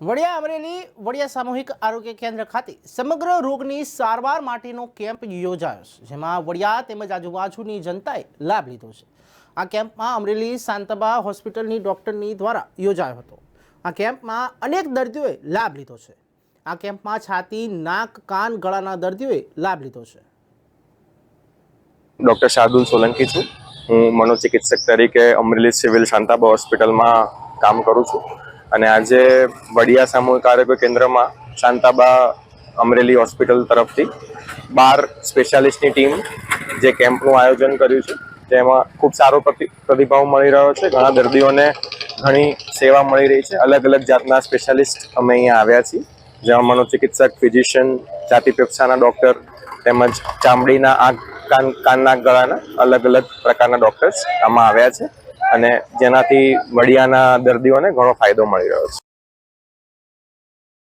વડિયા અમરેલી, વડિયા સામૂહિક આરોગ્ય કેન્દ્ર ખાતે સમગ્ર રોગની સારવાર માટેનો કેમ્પ યોજાયો છે, જેમાં વડિયા તેમજ આજુબાજુની જનતાએ લાભ લીધો છે. આ કેમ્પમાં અમરેલી શાંતબા હોસ્પિટલની ડૉક્ટરની દ્વારા યોજાયો હતો. આ કેમ્પમાં અનેક દર્દીઓએ લાભ લીધો છે. આ કેમ્પમાં છાતી, નાક, કાન ગળાના દર્દીઓએ લાભ લીધો છે. ડૉક્ટર શાર્દુલ સોલંકી છું. હું મનોચિકિત્સક તરીકે અમરેલી સિવિલ શાંતાબા હોસ્પિટલમાં કામ કરું છું. અને આજે વડિયા સામૂહિક આરોગ્ય કેન્દ્રમાં શાંતાબા અમરેલી હોસ્પિટલ તરફથી બાર સ્પેશિયાલિસ્ટની ટીમ જે કેમ્પનું આયોજન કર્યું છે તેમાં ખૂબ સારો પ્રતિ, પ્રતિભાવ મળી રહ્યો છે. ઘણા દર્દીઓને ઘણી સેવા મળી રહી છે. અલગ અલગ જાતના સ્પેશિયાલિસ્ટ અમે અહીંયા આવ્યા છીએ. જેમાં મનોચિકિત્સક, ફિઝિશિયન, જાતિ ફેફસાના ડૉક્ટર તેમજ ચામડીના આંખ, કાન, કાનના ગળાના અલગ અલગ પ્રકારના ડૉક્ટર્સ આમાં આવ્યા છે. અને જેનાથી વડિયાના દર્દીઓને ઘણો ફાયદો મળી રહ્યો છે.